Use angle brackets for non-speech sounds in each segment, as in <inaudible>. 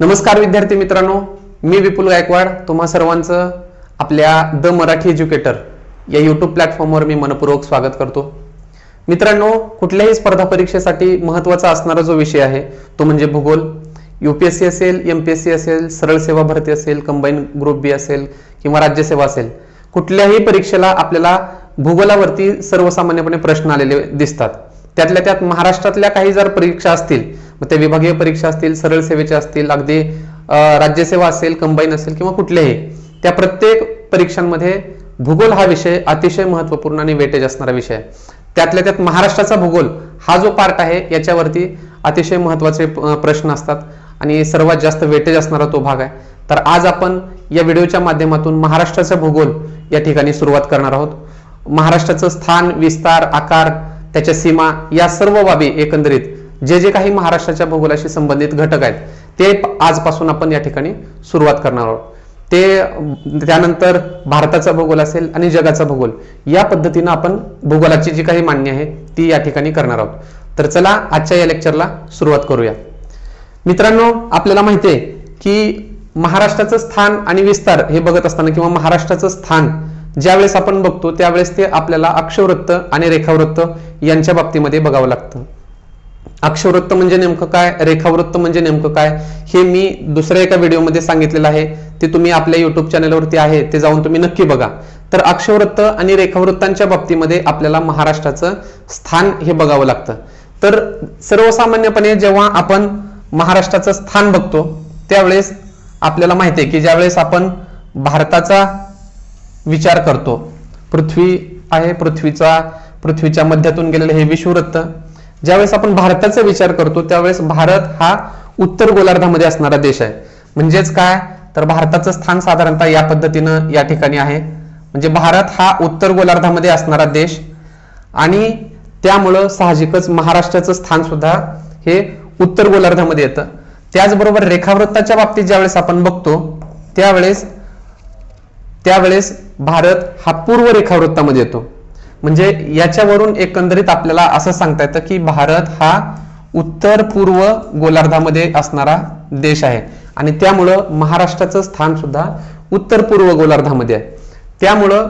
नमस्कार विद्यार्थी मित्रांनो मी विपुल गायकवाड तुम्हा सर्वांचं आपल्या द मराठी एज्युकेटर या यूट्यूब प्लॅटफॉर्मवर मी मनपूर्वक स्वागत करतो. मित्रांनो कुठल्याही स्पर्धा परीक्षेसाठी महत्त्वाचा असणारा जो विषय आहे तो म्हणजे भूगोल. युपीएससी असेल एम पी एस सी असेल सरळ सेवा भरती असेल कंबाईन ग्रुप बी असेल किंवा राज्यसेवा असेल कुठल्याही परीक्षेला आपल्याला भूगोलावरती सर्वसामान्यपणे प्रश्न आलेले दिसतात. त्यातल्या त्यात महाराष्ट्रातल्या काही जर परीक्षा असतील मग त्या विभागीय परीक्षा असतील सरळ सेवेचे असतील अगदी राज्यसेवा असेल कंबाईन असेल किंवा कुठलेही त्या प्रत्येक परीक्षांमध्ये भूगोल हा विषय अतिशय महत्त्वपूर्ण आणि वेटेज असणारा विषय आहे. त्यातल्या त्यात महाराष्ट्राचा भूगोल हा जो पार्ट आहे याच्यावरती अतिशय महत्त्वाचे प्रश्न असतात आणि सर्वात जास्त वेटेज असणारा तो भाग आहे. तर आज आपण या व्हिडिओच्या माध्यमातून महाराष्ट्राचा भूगोल या ठिकाणी सुरुवात करणार आहोत. महाराष्ट्राचं स्थान विस्तार आकार त्याच्या सीमा या सर्व बाबी एकंदरीत जे जे काही महाराष्ट्राच्या भूगोलाशी संबंधित घटक आहेत ते आजपासून आपण या ठिकाणी सुरुवात करणार आहोत. ते त्यानंतर भारताचा भूगोल असेल आणि जगाचा भूगोल या पद्धतीनं आपण भूगोलाची जी काही मान्य आहे ती या ठिकाणी करणार आहोत. तर चला आजच्या या लेक्चरला सुरुवात करूया. मित्रांनो आपल्याला माहिती आहे की महाराष्ट्राचं स्थान आणि विस्तार हे बघत असताना किंवा महाराष्ट्राचं स्थान ज्यावेळेस आपण बघतो त्यावेळेस ते आपल्याला अक्षवृत्त आणि रेखावृत्त यांच्या बाबतीमध्ये बघावं लागतं. अक्षवृत्त म्हणजे नेमकं काय? रेखावृत्त म्हणजे नेमकं काय? हे मी दुसऱ्या एका व्हिडिओमध्ये सांगितलेलं आहे. ते तुम्ही आपल्या युट्यूब चॅनलवरती आहे. ते जाऊन तुम्ही नक्की बघा. तर अक्षवृत्त आणि रेखावृत्तांच्या बाबतीमध्ये आपल्याला महाराष्ट्राचं स्थान हे बघावं लागतं. तर सर्वसामान्यपणे जेव्हा आपण महाराष्ट्राचं स्थान बघतो त्यावेळेस आपल्याला माहिती आहे की ज्यावेळेस आपण भारताचा विचार करतो पृथ्वी आहे पृथ्वीचा पृथ्वीच्या मध्यातून गेलेलं हे विश्ववृत्त ज्यावेळेस आपण भारताचा विचार करतो त्यावेळेस भारत हा उत्तर गोलार्धामध्ये असणारा देश आहे. म्हणजेच काय? तर भारताचं स्थान साधारणतः या पद्धतीनं या ठिकाणी आहे. म्हणजे भारत हा उत्तर गोलार्धामध्ये असणारा देश आणि त्यामुळं साहजिकच महाराष्ट्राचं स्थान सुद्धा हे उत्तर गोलार्धामध्ये येतं. त्याचबरोबर रेखावृत्ताच्या बाबतीत ज्यावेळेस आपण बघतो त्यावेळेस त्यावेळेस भारत हा पूर्व रेखावृत्तामध्ये येतो. म्हणजे याच्यावरून एकंदरीत आपल्याला असं सांगता येतं की भारत हा उत्तर पूर्व गोलार्धामध्ये असणारा देश आहे. आणि त्यामुळं महाराष्ट्राचं स्थान सुद्धा उत्तर पूर्व गोलार्धामध्ये आहे. त्यामुळं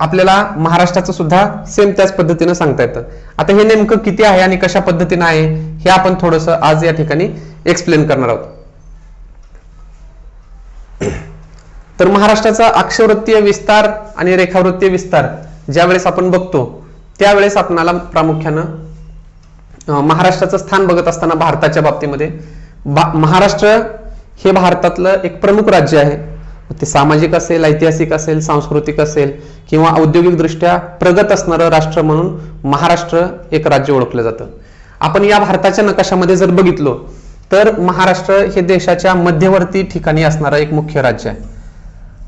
आपल्याला महाराष्ट्राचं सुद्धा सेम त्याच पद्धतीनं सांगता येतं. आता हे नेमकं किती आहे आणि कशा पद्धतीनं आहे हे आपण थोडस आज या ठिकाणी एक्सप्लेन करणार आहोत. तर महाराष्ट्राचा अक्षवृत्तीय विस्तार आणि रेखावृत्तीय विस्तार ज्यावेळेस आपण बघतो त्यावेळेस आपणाला प्रामुख्यानं महाराष्ट्राचं स्थान बघत असताना भारताच्या बाबतीमध्ये बा- महाराष्ट्र हे भारतातलं एक प्रमुख राज्य आहे. ते सामाजिक असेल ऐतिहासिक असेल सांस्कृतिक असेल किंवा औद्योगिकदृष्ट्या प्रगत असणारं राष्ट्र म्हणून महाराष्ट्र एक राज्य ओळखलं जातं. आपण या भारताच्या नकाशामध्ये जर बघितलो तर महाराष्ट्र हे देशाच्या मध्यवर्ती ठिकाणी असणारं एक मुख्य राज्य आहे.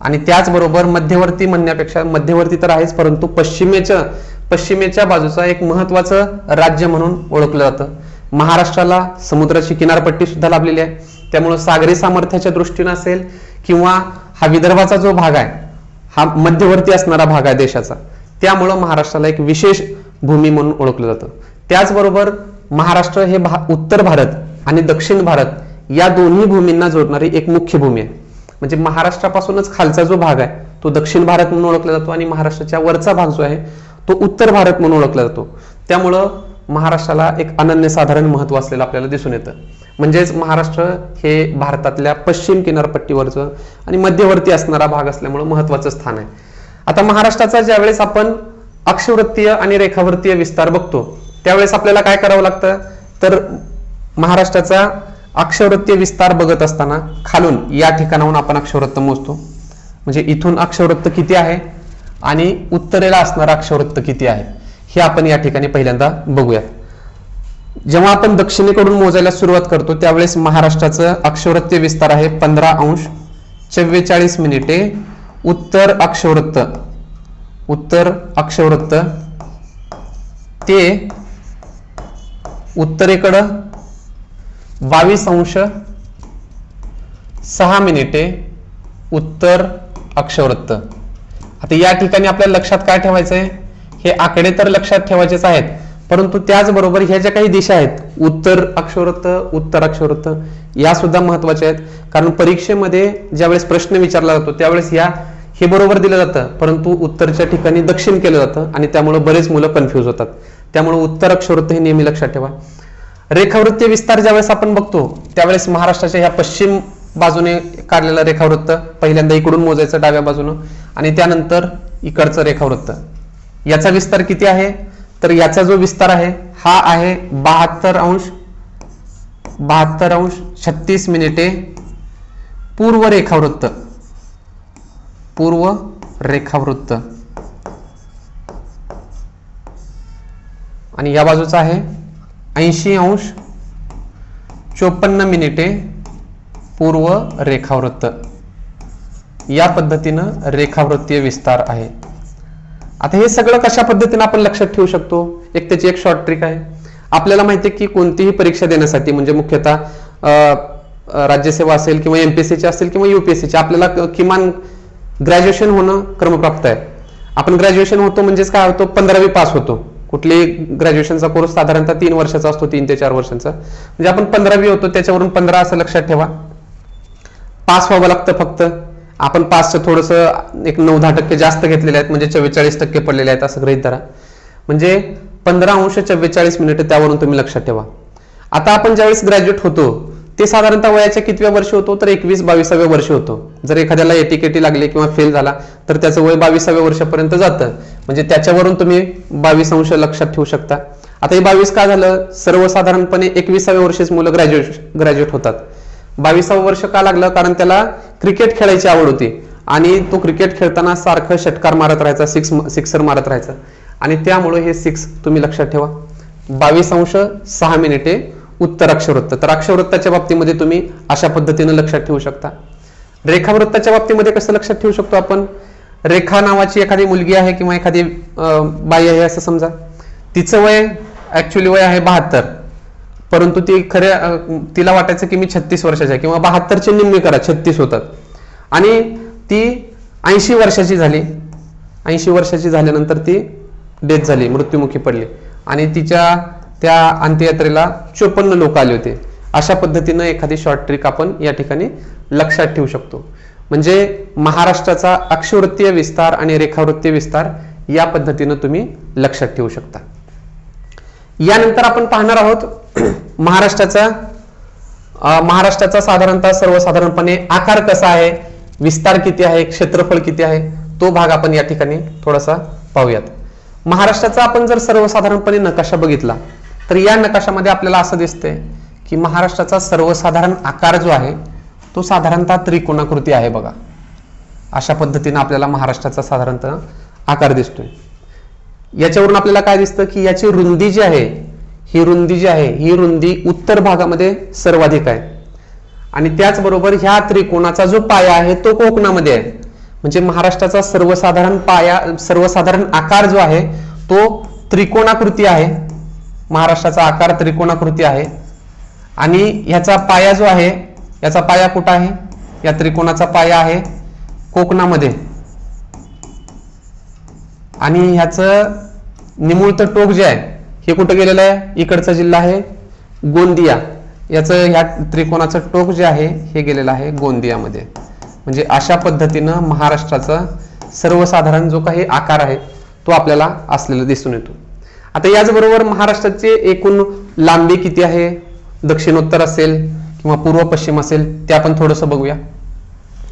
आणि त्याचबरोबर मध्यवर्ती म्हणण्यापेक्षा मध्यवर्ती तर आहेच परंतु पश्चिमेच्या पश्चिमेच्या बाजूचा एक महत्वाचं राज्य म्हणून ओळखलं जातं. महाराष्ट्राला समुद्राची किनारपट्टी सुद्धा लाभलेली आहे. त्यामुळे सागरी सामर्थ्याच्या दृष्टीनं असेल किंवा हा विदर्भाचा जो भाग आहे हा मध्यवर्ती असणारा भाग आहे देशाचा त्यामुळं महाराष्ट्राला एक विशेष भूमी म्हणून ओळखलं जातं. त्याचबरोबर महाराष्ट्र हे भा उत्तर भारत आणि दक्षिण भारत या दोन्ही भूमींना जोडणारी एक मुख्य भूमी आहे. म्हणजे महाराष्ट्रापासूनच खालचा जो भाग आहे तो दक्षिण भारत म्हणून ओळखला जातो आणि महाराष्ट्राच्या वरचा भाग जो आहे तो उत्तर भारत म्हणून ओळखला जातो. त्यामुळं महाराष्ट्राला एक अनन्यसाधारण महत्त्व असलेलं आपल्याला दिसून येतं. म्हणजेच महाराष्ट्र हे भारतातल्या पश्चिम किनारपट्टीवरचं आणि मध्यवर्ती असणारा भाग असल्यामुळं महत्वाचं स्थान आहे. आता महाराष्ट्राचा ज्यावेळेस आपण अक्षवृत्तीय आणि रेखावृत्तीय विस्तार बघतो त्यावेळेस आपल्याला काय करावं लागतं? तर महाराष्ट्राचा अक्षवृत्तीय विस्तार बघत असताना खालून या ठिकाणाहून आपण अक्षवृत्त मोजतो. म्हणजे इथून अक्षवृत्त किती आहे? आणि उत्तरेला असणारं अक्षवृत्त किती आहे? हे आपण या ठिकाणी पहिल्यांदा बघूयात. जेव्हा आपण दक्षिणेकडून मोजायला सुरुवात करतो त्यावेळेस महाराष्ट्राचं अक्षवृत्तीय विस्तार आहे पंधरा अंश चव्वेचाळीस मिनिटे. उत्तर अक्षवृत्त उत्तर अक्षवृत्त ते उत्तरेकडं बावीस अंश सहा मिनिटे उत्तर अक्षवृत्त. आता या ठिकाणी आपल्याला लक्षात काय ठेवायचंय? हे आकडे तर लक्षात ठेवायचेच आहेत परंतु त्याचबरोबर ह्या ज्या काही दिशा आहेत उत्तर अक्षरवृत्त उत्तर अक्षरवृत्त या सुद्धा महत्त्वाच्या आहेत. कारण परीक्षेमध्ये ज्यावेळेस प्रश्न विचारला जातो त्यावेळेस या हे बरोबर दिलं जातं परंतु उत्तरच्या ठिकाणी दक्षिण केलं जातं आणि त्यामुळे बरेच मुलं कन्फ्यूज होतात. त्यामुळे उत्तर अक्षरवृत्त हे नेहमी लक्षात ठेवा. रेखावृत्तीय विस्तार ज्यावेळेस आपण बघतो त्यावेळेस महाराष्ट्राच्या ह्या पश्चिम बाजूने काढलेलं रेखावृत्त पहिल्यांदा इकडून मोजायचं डाव्या बाजूनं आणि त्यानंतर इकडचं रेखावृत्त. याचा विस्तार किती आहे? तर याचा जो विस्तार आहे हा आहे बहात्तर अंश बहात्तर अंश छत्तीस मिनिटे पूर्व रेखावृत्त. पूर्व रेखावृत्त. आणि या बाजूचा आहे ऐंशी अंश चोपन्न मिनिटे पूर्व रेखावृत्त. या पद्धतीनं रेखावृत्तीय विस्तार आहे. आता हे सगळं कशा पद्धतीनं आपण लक्षात ठेवू शकतो? एक त्याची एक शॉर्ट ट्रिक आहे. आपल्याला माहिती आहे की कोणतीही परीक्षा देण्यासाठी म्हणजे मुख्यतः राज्यसेवा असेल किंवा एमपीएससीची असेल किंवा युपीएससीची आपल्याला किमान ग्रॅज्युएशन होणं क्रमप्राप्त आहे. आपण ग्रॅज्युएशन होतो म्हणजेच काय होतो? पंधरावी पास होतो. कुठलीही ग्रॅज्युएशनचा कोर्स साधारणतः तीन वर्षाचा असतो तीन ते चार वर्षांचा. म्हणजे आपण पंधरावी होतो त्याच्यावरून पंधरा असं लक्षात ठेवा. पास व्हावं लागतं फक्त. आपण पासचं थोडंसं एक नऊ दहा टक्के जास्त घेतलेले आहेत म्हणजे चव्वेचाळीस टक्के पडलेले आहेत असं गृहित धरा. म्हणजे पंधरा अंश चव्वेचाळीस मिनिटं त्यावरून तुम्ही लक्षात ठेवा. आता आपण ज्यावेळेस ग्रॅज्युएट होतो ते साधारणतः वयाच्या कितव्या वर्षी होतो? तर एकवीस बावीसाव्या वर्षी होतो. जर एखाद्याला एटीकेटी लागली किंवा फेल झाला तर त्याचं वय बावीसाव्या वर्षापर्यंत जातं. म्हणजे त्याच्यावरून तुम्ही बावीस अंश लक्षात ठेवू शकता. आता हे बावीस का झालं? सर्वसाधारणपणे एकविसाव्या वर्षीच मुलं ग्रॅज्युएट ग्रॅज्युएट होतात. बावीसावं वर्ष का लागलं? कारण त्याला क्रिकेट खेळायची आवड होती. आणि तो क्रिकेट खेळताना सारखं षटकार मारत राहायचा सिक्स सिक्सर मारत राहायचा. आणि त्यामुळे हे सिक्स तुम्ही लक्षात ठेवा. बावीस अंश सहा मिनिटे उत्तर अक्षरवृत्त तर अक्षरवृत्ताच्या बाबतीमध्ये तुम्ही अशा पद्धतीनं लक्षात ठेवू शकता. रेखावृत्ताच्या बाबतीमध्ये कसं लक्षात ठेवू शकतो आपण? रेखा नावाची एखादी मुलगी आहे किंवा एखादी बाई आहे असं समजा. तिचं वय ऍक्च्युली वय आहे बहात्तर. परंतु ती खऱ्या तिला वाटायचं की मी छत्तीस वर्षाची आहे किंवा बहात्तरचे निम्मे करा छत्तीस होतात. आणि ती ऐंशी वर्षाची झाली. ऐंशी वर्षाची झाल्यानंतर ती डेथ झाली मृत्युमुखी पडली. आणि तिच्या त्या अंत्ययात्रेला चोपन्न लोक आले होते. अशा पद्धतीनं एखादी शॉर्ट ट्रिक आपण या ठिकाणी लक्षात ठेवू शकतो. म्हणजे महाराष्ट्राचा अक्षवृत्तीय विस्तार आणि रेखावृत्तीय विस्तार या पद्धतीनं तुम्ही लक्षात ठेवू शकता. यानंतर आपण पाहणार आहोत <clears throat> महाराष्ट्राचा महाराष्ट्राचा साधारणतः सर्वसाधारणपणे आकार कसा आहे विस्तार किती आहे क्षेत्रफळ किती आहे तो भाग आपण या ठिकाणी थोडासा पाहूयात. महाराष्ट्राचा आपण जर सर्वसाधारणपणे नकाशा बघितला तर या नकाशामध्ये आपल्याला असं दिसतंय की महाराष्ट्राचा सर्वसाधारण आकार जो आहे तो साधारणतः त्रिकोणाकृती आहे बघा. अशा पद्धतीनं आपल्याला महाराष्ट्राचा साधारणतः आकार दिसतोय. याच्यावरून आपल्याला काय दिसतं की याची रुंदी जी आहे ही रुंदी जी आहे ही रुंदी उत्तर भागामध्ये सर्वाधिक आहे. आणि त्याचबरोबर ह्या त्रिकोणाचा जो पाया आहे तो कोकणामध्ये आहे. म्हणजे महाराष्ट्राचा सर्वसाधारण पाया सर्वसाधारण आकार जो आहे तो त्रिकोणाकृती आहे. महाराष्ट्राचा आकार त्रिकोणाकृती आहे. आणि ह्याचा पाया जो आहे याचा पाया कुठं आहे? या त्रिकोणाचा पाया आहे कोकणामध्ये. आणि ह्याचं निमुळतं टोक जे आहे हे कुठं गेलेलं आहे? इकडचा जिल्हा आहे गोंदिया. याचं ह्या त्रिकोणाचं टोक जे आहे हे गेलेलं आहे गोंदियामध्ये. म्हणजे अशा पद्धतीनं महाराष्ट्राचा सर्वसाधारण जो काही आकार आहे तो आपल्याला असलेला दिसून येतो. आता याचबरोबर महाराष्ट्राचे एकूण लांबी किती आहे? दक्षिणोत्तर असेल किंवा पूर्व पश्चिम असेल ते आपण थोडंसं बघूया.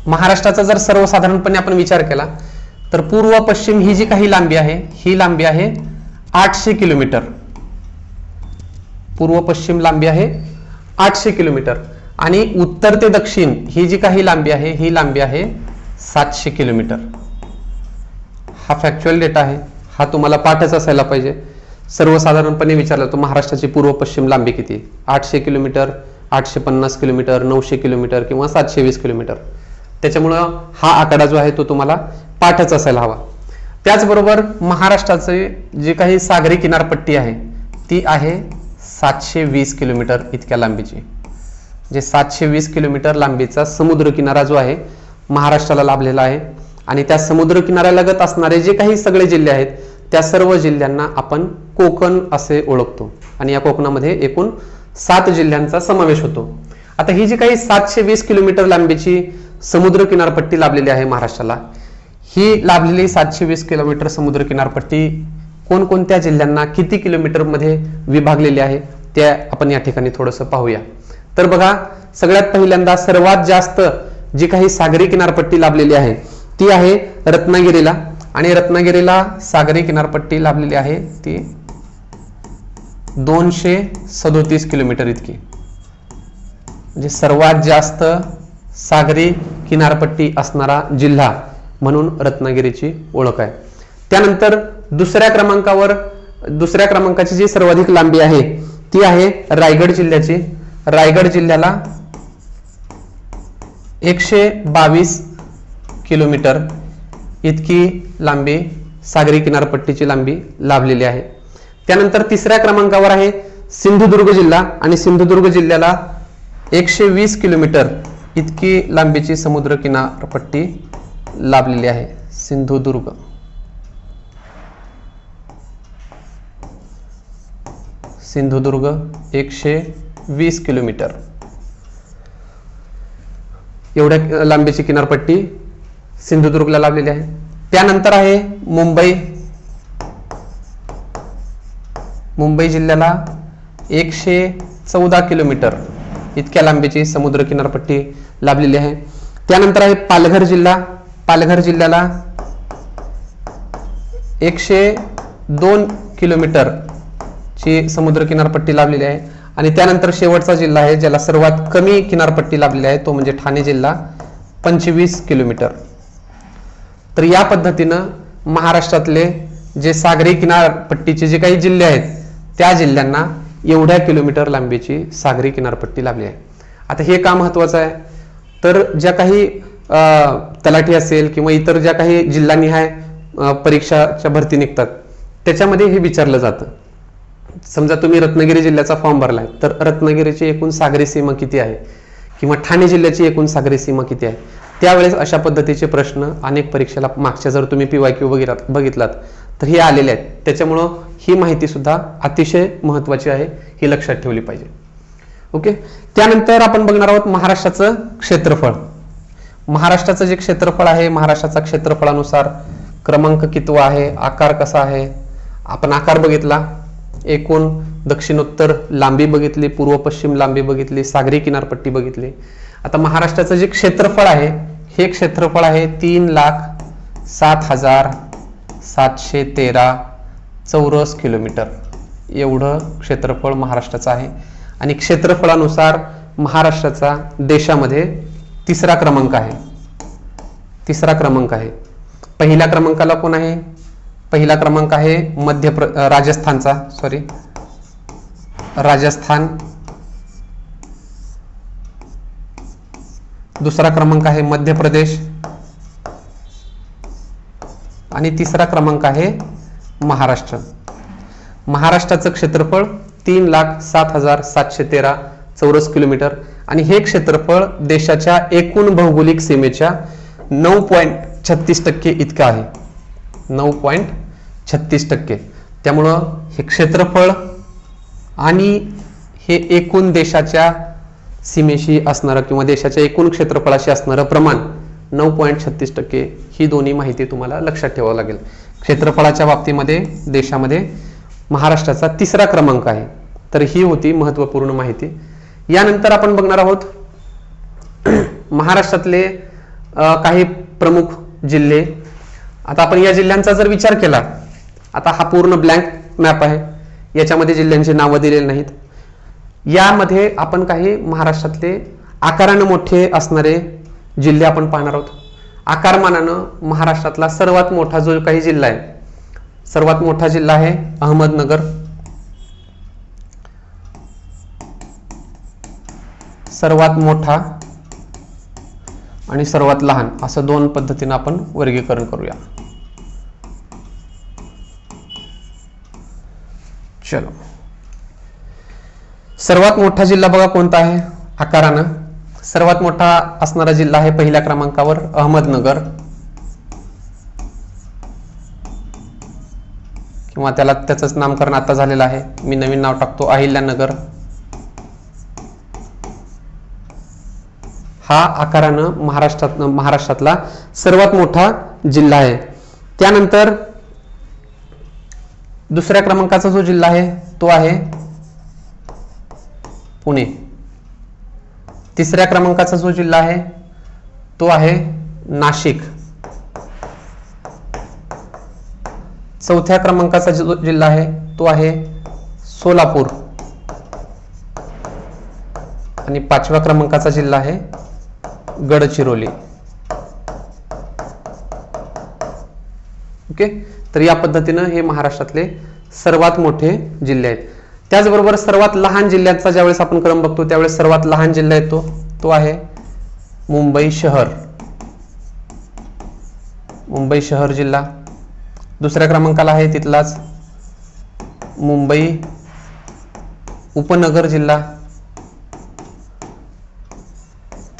महाराष्ट्राचा जर सर्वसाधारणपणे आपण विचार केला तर पूर्व पश्चिम ही जी काही लांबी आहे ही लांबी आहे आठशे किलोमीटर. पूर्व पश्चिम लांबी आहे आठशे किलोमीटर. आणि उत्तर ते दक्षिण ही जी काही लांबी आहे ही लांबी आहे सातशे किलोमीटर. हा फॅक्च्युअल डेटा आहे. हा तुम्हाला पाठच असायला पाहिजे. सर्वसाधारणपणे विचारलं तर महाराष्ट्राची पूर्व पश्चिम लांबी किती? आठशे किलोमीटर आठशे पन्नास किलोमीटर नऊशे किलोमीटर किंवा सातशे वीस किलोमीटर. त्याच्यामुळं हा आकडा जो आहे तो तुम्हाला पाठच असायला हवा. त्याचबरोबर महाराष्ट्राचे जे काही सागरी किनारपट्टी आहे ती आहे सातशे वीस किलोमीटर इतक्या लांबीची. जे सातशे वीस किलोमीटर लांबीचा समुद्र किनारा जो आहे महाराष्ट्राला लाभलेला आहे. आणि त्या समुद्र किनाऱ्यालगत असणारे जे काही सगळे जिल्हे आहेत त्या सर्व जिल्ह्यांना आपण कोकण असे ओळखतो. आणि या कोकणामध्ये एकूण सात जिल्ह्यांचा समावेश होतो. आता ही जी काही सातशे वीस किलोमीटर लांबीची समुद्र किनारपट्टी लाभलेली आहे महाराष्ट्राला ही लाभलेली सातशे वीस किलोमीटर समुद्र किनारपट्टी कोणकोणत्या जिल्ह्यांना किती किलोमीटरमध्ये विभागलेली आहे ते आपण या ठिकाणी थोडंसं पाहूया. तर बघा सगळ्यात पहिल्यांदा सर्वात जास्त जी काही सागरी किनारपट्टी लाभलेली आहे ती आहे रत्नागिरीला. आणि रत्नागिरीला सागरी किनारपट्टी लाभलेली आहे ती दोनशे सदोतीस किलोमीटर इतकी. म्हणजे सर्वात जास्त सागरी किनारपट्टी असणारा जिल्हा म्हणून रत्नागिरीची ओळख आहे. त्यानंतर दुसऱ्या क्रमांकावर दुसऱ्या क्रमांकाची जी सर्वाधिक लांबी आहे ती आहे रायगड जिल्ह्याची. रायगड जिल्ह्याला एकशे बावीस किलोमीटर इतकी लांबी सागरी किनारपट्टीची लांबी लाभलेली आहे. त्यानंतर तिसऱ्या क्रमांकावर आहे सिंधुदुर्ग जिल्हा आणि सिंधुदुर्ग जिल्ह्याला एकशे वीस किलोमीटर इतकी लांबीची समुद्र किनारपट्टी लाभलेली आहे सिंधुदुर्ग. सिंधुदुर्ग एकशे वीस किलोमीटर. एवढ्या लांबीची किनारपट्टी सिंधुदुर्गला लाभलेली आहे. त्यानंतर आहे मुंबई मुंबई जिल्ह्याला एकशे चौदा किलोमीटर इतक्या लांबीची समुद्र किनारपट्टी लाभलेली आहे. त्यानंतर आहे पालघर जिल्हा. पालघर जिल्ह्याला एकशे दोन किलोमीटर ची समुद्र किनारपट्टी लाभलेली आहे. आणि त्यानंतर शेवटचा जिल्हा आहे ज्याला सर्वात कमी किनारपट्टी लाभलेली आहे तो म्हणजे ठाणे जिल्हा. पंचवीस किलोमीटर. तर या पद्धतीनं महाराष्ट्रातले जे सागरी किनारपट्टीचे जे काही जिल्हे आहेत त्या जिल्ह्यांना एवढ्या किलोमीटर लांबीची सागरी किनारपट्टी लाभली आहे. आता हे का महत्वाचं आहे? तर ज्या काही तलाठी असेल किंवा इतर ज्या काही जिल्हानिहाय परीक्षाच्या भरती निघतात त्याच्यामध्ये हे विचारलं जातं. समजा तुम्ही रत्नागिरी जिल्ह्याचा फॉर्म भरलाय तर रत्नागिरीची एकूण सागरी सीमा किती आहे? किंवा ठाणे जिल्ह्याची एकूण सागरी सीमा किती आहे? त्यावेळेस अशा पद्धतीचे प्रश्न अनेक परीक्षेला मागच्या जर तुम्ही पी वाय क्यू बघितला बघितलात तर हे आलेले आहेत. त्याच्यामुळं ही माहिती सुद्धा अतिशय महत्वाची आहे ही लक्षात ठेवली पाहिजे. ओके? त्यानंतर आपण बघणार आहोत महाराष्ट्राचं क्षेत्रफळ. महाराष्ट्राचं जे क्षेत्रफळ आहे महाराष्ट्राचा क्षेत्रफळानुसार क्रमांक कितवा आहे आकार कसा आहे? आपण आकार बघितला. एकूण दक्षिणोत्तर लांबी बघितली पूर्व पश्चिम लांबी बघितली सागरी किनारपट्टी बघितली. आता महाराष्ट्राचं जे क्षेत्रफळ आहे हे क्षेत्रफळ आहे तीन लाख सात हजार सातशे तेरा चौरस किलोमीटर. एवढं क्षेत्रफळ महाराष्ट्राचं आहे. आणि क्षेत्रफळानुसार महाराष्ट्राचा देशामध्ये तिसरा क्रमांक आहे. तिसरा क्रमांक आहे. पहिल्या क्रमांकाला कोण आहे? पहिला क्रमांक आहे मध्य प्र राजस्थानचा. सॉरी राजस्थान. दुसरा क्रमांक आहे मध्य प्रदेश. आणि तिसरा क्रमांक आहे महाराष्ट्र. महाराष्ट्राचं क्षेत्रफळ तीन लाख सात हजार सातशे तेरा चौरस किलोमीटर आणि हे क्षेत्रफळ देशाच्या एकूण भौगोलिक सीमेच्या नऊ पॉईंट छत्तीस टक्के इतकं आहे. नऊ पॉईंट छत्तीस टक्के. त्यामुळं हे क्षेत्रफळ आणि हे एकूण देशाच्या सीमेशी असणारं किंवा देशाच्या एकूण क्षेत्रफळाशी असणारं प्रमाण नऊ पॉईंट छत्तीस टक्के ही दोन्ही माहिती तुम्हाला लक्षात ठेवावं लागेल. क्षेत्रफळाच्या बाबतीमध्ये देशामध्ये महाराष्ट्राचा तिसरा क्रमांक आहे. तर ही होती महत्त्वपूर्ण माहिती. यानंतर आपण बघणार आहोत <clears throat> महाराष्ट्रातले काही प्रमुख जिल्हे. आता आपण या जिल्ह्यांचा जर विचार केला आता हा पूर्ण ब्लँक मॅप आहे. याच्यामध्ये जिल्ह्यांची नावं दिलेली नाहीत. यामध्ये आपण काही महाराष्ट्रातले आकारानं मोठे असणारे जिल्हे आपण पाहणार आहोत. आकारमानानं महाराष्ट्रातला सर्वात मोठा जो काही जिल्हा आहे सर्वात मोठा जिल्हा आहे अहमदनगर. सर्वात मोठा आणि सर्वात लहान असं दोन पद्धतीनं आपण वर्गीकरण करूया. चलो. सर्वात मोठा जिल्हा बघा कोणता आहे? आकारानं. सर्वात मोठा असणारा जिल्हा आहे पहिल्या क्रमांकावर अहमदनगर. किंवा त्याला त्याचंच नामकरण आता झालेलं आहे. मी नवीन नाव टाकतो अहिल्यानगर. हा आकारानं महाराष्ट्रात महाराष्ट्रातला सर्वात मोठा जिल्हा आहे. त्यानंतर दुसऱ्या क्रमांकाचा जो जिल्हा आहे तो आहे पुणे. तिसऱ्या क्रमांकाचा जो जिल्हा आहे तो आहे नाशिक. चौथ्या क्रमांकाचा जो जिल्हा आहे तो आहे सोलापूर. आणि पाचव्या क्रमांकाचा जिल्हा आहे गडचिरोली. ओके? तर या पद्धतीनं हे महाराष्ट्रातले सर्वात मोठे जिल्हे आहेत. त्याचबरोबर सर्वात लहान जिल्ह्याचा ज्यावेळेस आपण क्रम बघतो त्यावेळेस सर्वात लहान जिल्हा येतो तो आहे मुंबई शहर. मुंबई शहर जिल्हा. दुसऱ्या क्रमांकाला आहे तिथलाच मुंबई उपनगर जिल्हा.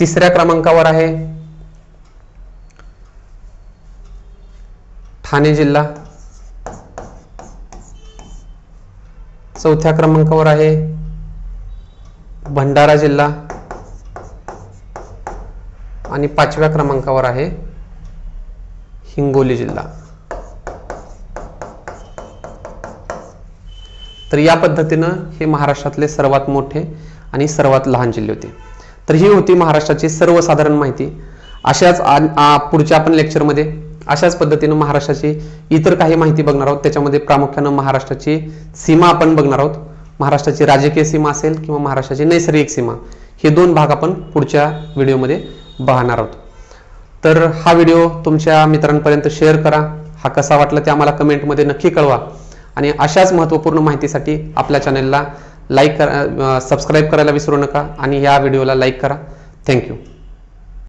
तिसऱ्या क्रमांकावर आहे ठाणे जिल्हा. चौथ्या क्रमांकावर आहे. भंडारा जिल्हा. आणि पाचव्या क्रमांकावर आहे. हिंगोली जिल्हा. तर या पद्धतीनं हे महाराष्ट्रातले सर्वात मोठे आणि सर्वात लहान जिल्हे होते. तर ही होती महाराष्ट्राची सर्वसाधारण माहिती. अशाच पुढच्या आपण लेक्चरमध्ये अशाच पद्धतीनं महाराष्ट्राची इतर काही माहिती बघणार आहोत. त्याच्यामध्ये प्रामुख्यानं महाराष्ट्राची सीमा आपण बघणार आहोत. महाराष्ट्राची राजकीय सीमा असेल किंवा महाराष्ट्राची नैसर्गिक सीमा हे दोन भाग आपण पुढच्या व्हिडिओमध्ये पाहणार आहोत. तर हा व्हिडिओ तुमच्या मित्रांपर्यंत शेअर करा. हा कसा वाटला ते आम्हाला कमेंटमध्ये नक्की कळवा. आणि अशाच महत्त्वपूर्ण माहितीसाठी आपल्या चॅनलला लाईक करा सबस्क्राईब करायला विसरू नका आणि या व्हिडिओला लाईक करा. थँक्यू.